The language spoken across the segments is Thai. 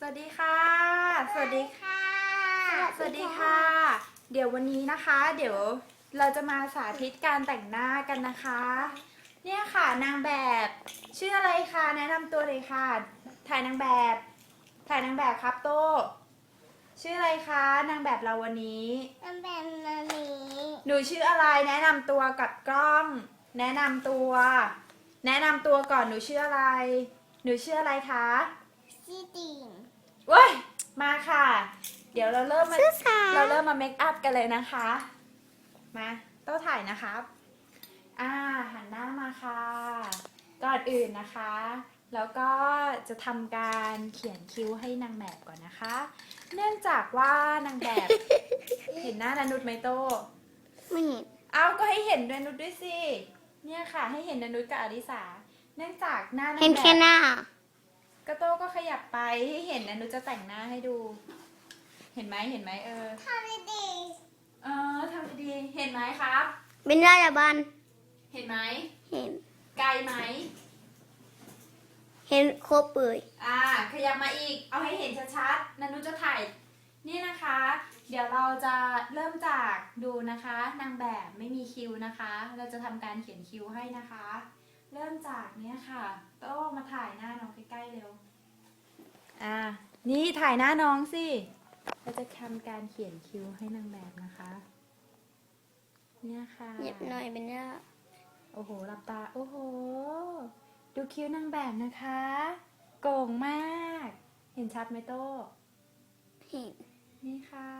สวัสดีค่ะ สวัสดีค่ะ สวัสดีค่ะ เดี๋ยววันนี้นะคะ เดี๋ยวเราจะมาสาธิตการแต่งหน้ากันนะคะ เนี่ยค่ะนางแบบชื่ออะไรคะแนะนำตัวเลยค่ะ ถ่ายนางแบบ ถ่ายนางแบบครับโตชื่ออะไรคะนางแบบเราวันนี้ มันเป็นอันนี้หนูชื่ออะไรแนะนำตัวกับกล้อง แนะนำตัว แนะนำตัวก่อนหนูชื่ออะไร หนูชื่ออะไรคะซีติงเว้ยมาค่ะเดี๋ยวเราเริ่มมาชื่อสาเราเริ่มมาเมคอัพกันเลยนะคะ มาโต้ถ่ายนะครับ อ่าหันหน้ามาค่ะก่อนอื่นนะคะ แล้วก็จะทำการเขียนคิ้วให้นางแบบก่อนนะคะ เนื่องจากว่านางแบบ เห็นหน้านานุชไหมโต้ไม่เห็นเอาก็ให้เห็นนานุชด้วยสิ เนี่ยค่ะ ให้เห็นนานุชกับอลิสา เนื่องจากหน้านางเห็นแบแค่บหน้าก็โต้ก็ขยับไปให้เห็นนานุชจะแต่งหน้าให้ดู เห็นไหมเห็นไหมเออทำดีเออทำดีๆเห็นไหมครับ เป็นราชบันเห็นไหมเห็น ไกลไหม เห็นครบเลยอ่า ขยับมาอีก เอาให้เห็นชัดๆนันนุจะถ่าย นี่นะคะ เดี๋ยวเราจะเริ่มจากดูนะคะ นางแบบไม่มีคิวนะคะ เราจะทำการเขียนคิวให้นะคะ เริ่มจากเนี้ยค่ะโต้มาถ่ายหน้าน้องใกล้ๆเร็ว อ่า นี่ถ่ายหน้าน้องสิ เราจะทำการเขียนคิวให้นางแบบนะคะ เนี่ยค่ะเหยียบหน่อยเป็นราโอ้โหหลับตา โอ้โห ดูคิ้วนางแบบนะคะ โก่งมาก เห็นชัดไหมโต้เห็นนี่ค่ะ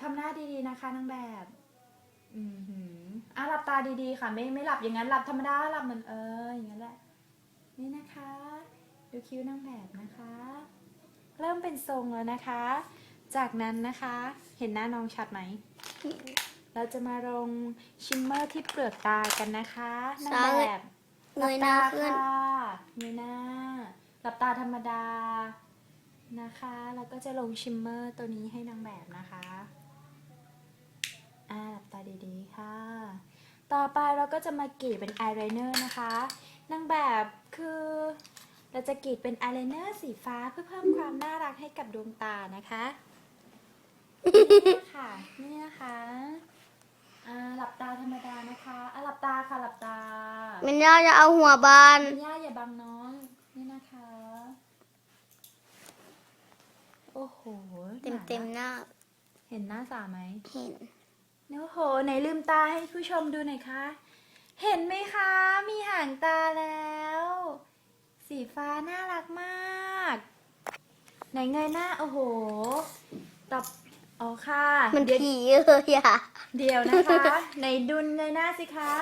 ทำหน้าดีๆนะคะนางแบบ อือหืออะหลับตาดีๆค่ะ ไม่ไม่หลับอย่างนั้นหลับธรรมดาหลับเหมือนเอออย่างนั้นแหละ นี่นะคะ ดูคิ้วนางแบบนะคะ เริ่มเป็นทรงแล้วนะคะ จากนั้นนะคะเห็นหน้าน้องชัดไหมเห็นเราจะมาลงชิมเมอร์ที่เปลือกตากันนะคะนางซ้ายแบบเงยหน้าขึ้นค่ะเงยหน้าหลับตาธรรมดานะคะ แล้วก็จะลงชิมเมอร์ตัวนี้ให้นางแบบนะคะอ่าหลับตาดีๆค่ะ ต่อไปเราก็จะมากรีดเป็นอายไลเนอร์นะคะนางแบบคือเราจะกรีดเป็นอายไลเนอร์สีฟ้าเพื่อเพิ่มความน่ารักให้กับดวงตานะคะนี่ ค่ะนี่นะคะอ่าหลับตาธรรมดานะคะอะหลับตาค่ะหลับตาเป็นราจะเอาหัวบานคุณย่าอย่าบังน้องนี่นะคะ โอ้โหเต็มเต็มๆหน้า เห็นหน้าสาไหมเห็นโอ้โหไหนลืมตาให้ผู้ชมดูหน่อยคะเห็นไหมคะ มีหางตาแล้ว สีฟ้าน่ารักมาก ไหนเงยหน้า โอ้โหตอบ อ๋อค่ะมันเดี๋ยวผีเลยอะเดี๋ยวนะคะไหนดุนเงยหน้าสิคะ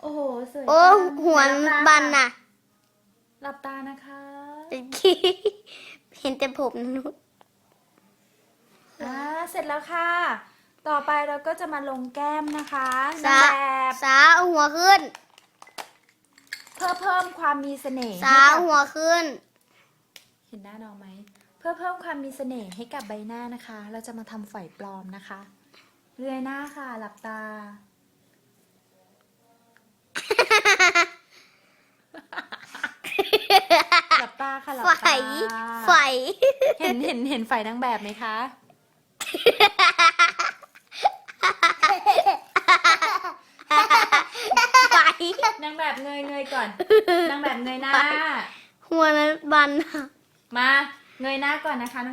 โอ้โหสวยโอ้จังหัวไหลัตาบันน่ะหลับตานะคะเป็นขี้เห็นแต่ผมนุชอ่าเสร็จแล้วค่ะ ต่อไปเราก็จะมาลงแก้มนะคะสานางแบบสาเอาหัวขึ้น เพื่อเพิ่มความมีเสน่ห์สาให้เอากับหัวขึ้น เห็นหน้าน้องไหมเพื่อเพิ่มความมีเสน่ห์ให้กับใบหน้านะคะ เราจะมาทำฝอยปลอมนะคะ เรือยหน้าค่ะ หลับตา หลับตาค่ะหลับไฟตาไฟเห็นเห็นเห็นไฟนางแบบไหมคะ ไฟนางแบบเงยเงยก่อน นางแบบเงยหน้า หัวนั้นบันน่ะมา เงยหน้าก่อนนะคะ